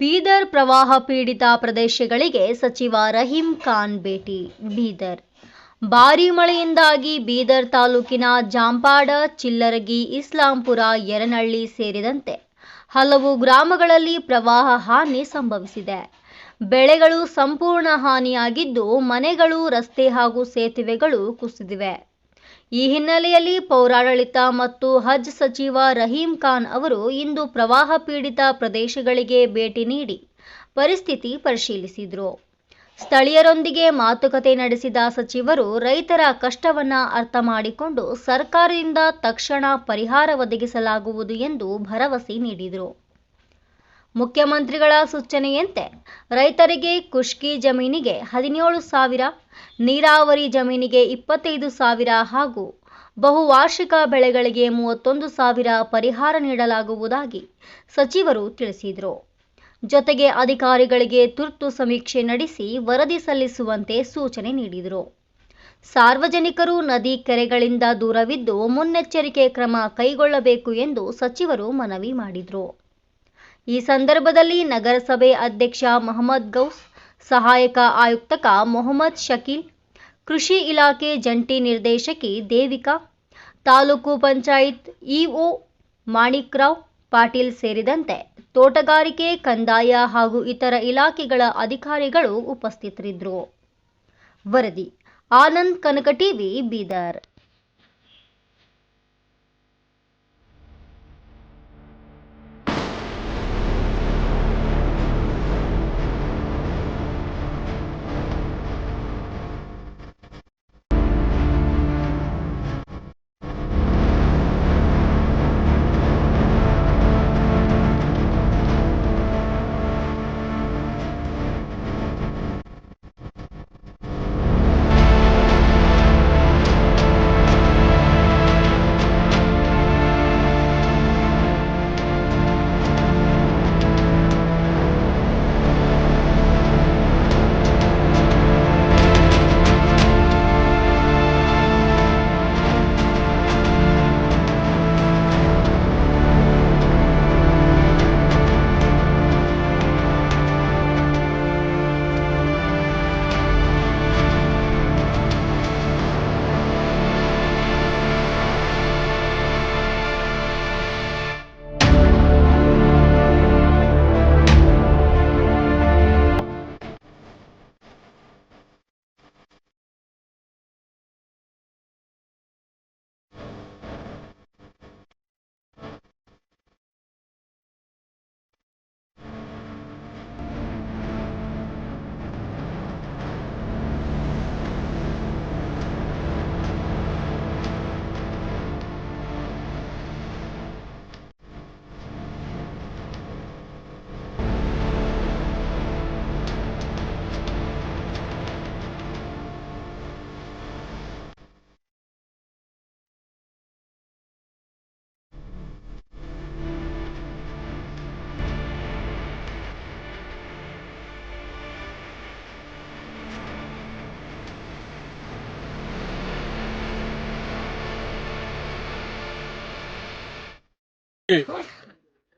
ಬೀದರ್ ಪ್ರವಾಹ ಪೀಡಿತ ಪ್ರದೇಶಗಳಿಗೆ ಸಚಿವ ರಹೀಂ ಖಾನ್ ಭೇಟಿ. ಬೀದರ್. ಭಾರೀ ಮಳೆಯಿಂದಾಗಿ ಬೀದರ್ ತಾಲೂಕಿನ ಜಾಂಪಾಡ, ಚಿಲ್ಲರಗಿ, ಇಸ್ಲಾಂಪುರ ಯರನಹಳ್ಳಿ ಸೇರಿದಂತೆ ಹಲವು ಗ್ರಾಮಗಳಲ್ಲಿ ಪ್ರವಾಹ ಹಾನಿ ಸಂಭವಿಸಿದೆ. ಬೆಳೆಗಳು ಸಂಪೂರ್ಣ ಹಾನಿಯಾಗಿದ್ದು ಮನೆಗಳು, ರಸ್ತೆ ಹಾಗೂ ಸೇತುವೆಗಳು ಕುಸಿದಿವೆ. ಈ ಹಿನ್ನೆಲೆಯಲ್ಲಿ ಪೌರಾಡಳಿತ ಮತ್ತು ಹಜ್ ಸಚಿವ ರಹೀಂ ಖಾನ್ ಅವರು ಇಂದು ಪ್ರವಾಹ ಪೀಡಿತ ಪ್ರದೇಶಗಳಿಗೆ ಭೇಟಿ ನೀಡಿ ಪರಿಸ್ಥಿತಿ ಪರಿಶೀಲಿಸಿದರು. ಸ್ಥಳೀಯರೊಂದಿಗೆ ಮಾತುಕತೆ ನಡೆಸಿದ ಸಚಿವರು ರೈತರ ಕಷ್ಟವನ್ನು ಅರ್ಥ ಮಾಡಿಕೊಂಡು ಸರ್ಕಾರದಿಂದ ತಕ್ಷಣ ಪರಿಹಾರ ಒದಗಿಸಲಾಗುವುದು ಎಂದು ಭರವಸೆ ನೀಡಿದರು. ಮುಖ್ಯಮಂತ್ರಿಗಳ ಸೂಚನೆಯಂತೆ ರೈತರಿಗೆ ಖುಷ್ಕಿ ಜಮೀನಿಗೆ ಹದಿನೇಳು ಸಾವಿರ, ನೀರಾವರಿ ಜಮೀನಿಗೆ ಇಪ್ಪತ್ತೈದು ಸಾವಿರ ಹಾಗೂ ಬಹುವಾರ್ಷಿಕ ಬೆಳೆಗಳಿಗೆ ಮೂವತ್ತೊಂದು ಸಾವಿರ ಪರಿಹಾರ ನೀಡಲಾಗುವುದಾಗಿ ಸಚಿವರು ತಿಳಿಸಿದರು. ಜೊತೆಗೆ ಅಧಿಕಾರಿಗಳಿಗೆ ತುರ್ತು ಸಮೀಕ್ಷೆ ನಡೆಸಿ ವರದಿ ಸಲ್ಲಿಸುವಂತೆ ಸೂಚನೆ ನೀಡಿದರು. ಸಾರ್ವಜನಿಕರು ನದಿ ಕೆರೆಗಳಿಂದ ದೂರವಿದ್ದು ಮುನ್ನೆಚ್ಚರಿಕೆ ಕ್ರಮ ಕೈಗೊಳ್ಳಬೇಕು ಎಂದು ಸಚಿವರು ಮನವಿ ಮಾಡಿದರು. ಈ ಸಂದರ್ಭದಲ್ಲಿ ನಗರಸಭೆ ಅಧ್ಯಕ್ಷ ಮಹಮ್ಮದ್ ಗೌಸ್, ಸಹಾಯಕ ಆಯುಕ್ತಕ ಮೊಹಮ್ಮದ್ ಶಕೀಲ್, ಕೃಷಿ ಇಲಾಖೆ ಜಂಟಿ ನಿರ್ದೇಶಕಿ ದೇವಿಕಾ, ತಾಲೂಕು ಪಂಚಾಯತ್ ಇಒ ಮಾಣಿಕ್ರಾವ್ ಪಾಟೀಲ್ ಸೇರಿದಂತೆ ತೋಟಗಾರಿಕೆ, ಕಂದಾಯ ಹಾಗೂ ಇತರ ಇಲಾಖೆಗಳ ಅಧಿಕಾರಿಗಳು ಉಪಸ್ಥಿತರಿದ್ದರು. ವರದಿ ಆನಂದ್ ಕನಕ ಟಿವಿ, ಬೀದರ್.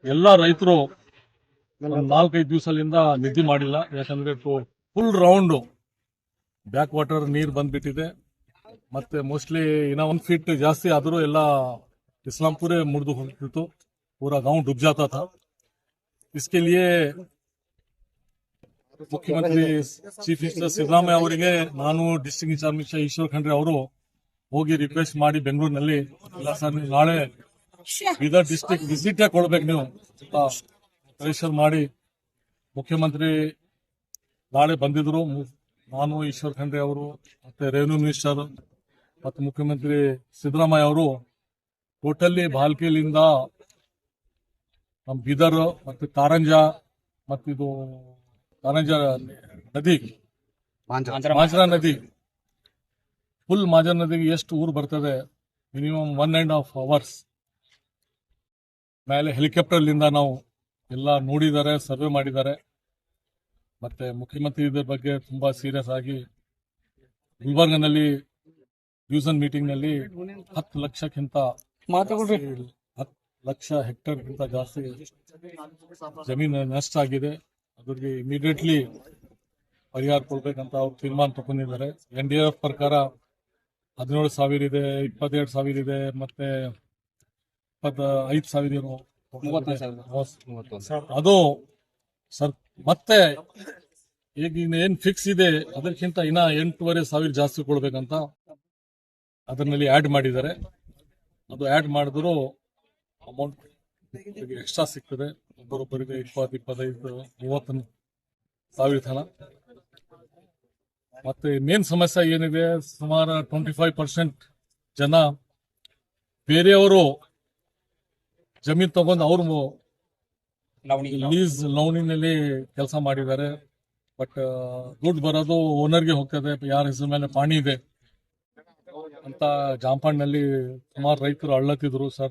ಎಲ್ಲ ರೈತರು ಒಂದ್ ನಾಲ್ಕೈದು ದಿವಸದಿಂದ ನಿದ್ದೆ ಮಾಡಿಲ್ಲ ಯಾಕಂದ್ರೆ ಫುಲ್ ರೌಂಡ್ ಬ್ಯಾಕ್ ವಾಟರ್ ನೀರ್ ಬಂದ್ಬಿಟ್ಟಿದೆ ಮತ್ತೆ ಮೋಸ್ಟ್ಲಿ ಇನ್ನ ಒಂದ್ ಫೀಟ್ ಜಾಸ್ತಿ ಆದ್ರೂ ಎಲ್ಲ ಇಸ್ಲಾಂಪುರೇ ಮುರಿದು ಹೋಗ್ತಿತ್ತು पूरा गांव डूब जाता था इसके लिए ಮುಖ್ಯಮಂತ್ರಿ ಚೀಫ್ ಮಿನಿಸ್ಟರ್ ಸಿದ್ದರಾಮಯ್ಯ ಅವರಿಗೆ ನಾನು district incharge minister Eshwar Khandre ಅವರು ಹೋಗಿ ರಿಕ್ವೆಸ್ಟ್ ಮಾಡಿ ಬೆಂಗಳೂರಿನಲ್ಲಿ ಇಲ್ಲ ಸರ್ ನೀವು ನಾಳೆ ಬೀದರ್ ಡಿಸ್ಟ್ರಿಕ್ಟ್ ವಿಸಿಟ್ ಕೊಡ್ಬೇಕು ನೀವು. ಪ್ರೆಷರ್ ಮಾಡಿ. ಮುಖ್ಯಮಂತ್ರಿ ನಾಳೆ ಬಂದಿದ್ರು. ನಾನು ಈಶ್ವರ್ ಖಂಡ್ರೆ ಅವರು ಮತ್ತೆ ರೆವಿನ್ಯೂ ಮಿನಿಸ್ಟರ್ ಮತ್ತು ಮುಖ್ಯಮಂತ್ರಿ ಸಿದ್ದರಾಮಯ್ಯ ಅವರು ಟೋಟಲಿ ಬಾಲ್ಕಿಲಿಂದ ನಮ್ಮ ಬೀದರ್ ಮತ್ತು ಕಾರಂಜ ಮತ್ತಿದು ಕಾರಂಜ ನದಿ. ಮಾಂಜರಾ ನದಿ. ಫುಲ್ ಮಾಜರ ನದಿಗೆ ಎಷ್ಟು ಊರು ಬರ್ತದೆ? Minimum one and half hours ಮೇಲೆ ಹೆಲಿಕಾಪ್ಟರ್ಲಿಂದ ನಾವು ಎಲ್ಲ ನೋಡಿದ್ದಾರೆ ಸರ್ವೆ ಮಾಡಿದ್ದಾರೆ. ಮತ್ತೆ ಮುಖ್ಯಮಂತ್ರಿ ಇದ್ರ ಬಗ್ಗೆ ತುಂಬಾ ಸೀರಿಯಸ್ ಆಗಿ ಗುಲ್ಬರ್ಗನಲ್ಲಿ ಡಿವಿಷನ್ ಮೀಟಿಂಗ್ನಲ್ಲಿ ಹತ್ತು ಲಕ್ಷಕ್ಕಿಂತ ಹತ್ತು ಲಕ್ಷ ಹೆಕ್ಟೇರ್ಗಿಂತ ಜಾಸ್ತಿ ಜಮೀನು ನಷ್ಟ ಆಗಿದೆ. ಅದ್ರಿಗೆ ಇಮಿಡಿಯೇಟ್ಲಿ ಪರಿಹಾರ ಕೊಡ್ಬೇಕಂತ ಅವ್ರು ತೀರ್ಮಾನ ತಗೊಂಡಿದ್ದಾರೆ. ಎನ್ ಡಿ ಎಫ್ ಪ್ರಕಾರ ಹದಿನೇಳು ಸಾವಿರ ಇದೆ ಇಪ್ಪತ್ತೆರಡು ಸಾವಿರ ಇದೆ ಮತ್ತೆ ಇಪ್ಪತ್ತ ಐದು ಸಾವಿರ ಏನೋ ಸಾವಿರ. ಅದು ಸರ್ ಮತ್ತೆ ಈಗ ಏನ್ ಫಿಕ್ಸ್ ಇದೆ ಅದಕ್ಕಿಂತ ಇನ್ನ ಎಂಟೂವರೆ ಸಾವಿರ ಜಾಸ್ತಿ ಕೊಡ್ಬೇಕಂತ ಅದರಲ್ಲಿ ಆಡ್ ಮಾಡಿದ್ದಾರೆ. ಅದು ಆಡ್ ಮಾಡಿದ್ರು ಅಮೌಂಟ್ ಎಕ್ಸ್ಟ್ರಾ ಸಿಗ್ತದೆ. ಒಬ್ಬರೊಬ್ಬರಿಗೆ ಇಪ್ಪತ್ತು ಇಪ್ಪತ್ತೈದು ಮೂವತ್ತು ಸಾವಿರ ತನ. ಮತ್ತೆ ಮೇನ್ ಸಮಸ್ಯೆ ಏನಿದೆ ಸುಮಾರು ಟ್ವೆಂಟಿ ಫೈವ್ ಪರ್ಸೆಂಟ್ ಜನ ಬೇರೆಯವರು ಜಮೀನ್ ತಗೊಂಡು ಅವ್ರು ಲೀಸ್ ಲೌನಿನಲ್ಲಿ ಕೆಲಸ ಮಾಡಿದ್ದಾರೆ. ಬಟ್ ದುಡ್ಡು ಬರೋದು ಓನರ್ಗೆ ಹೋಗ್ತದೆ. ಯಾರ ಹೆಸರು ಮೇಲೆ ಪಾಣಿ ಇದೆ ಅಂತ ಜಾಂಪಾಣ್ನಲ್ಲಿ ಸುಮಾರು ರೈತರು ಅಳ್ಳತ್ತಿದ್ರು ಸರ್.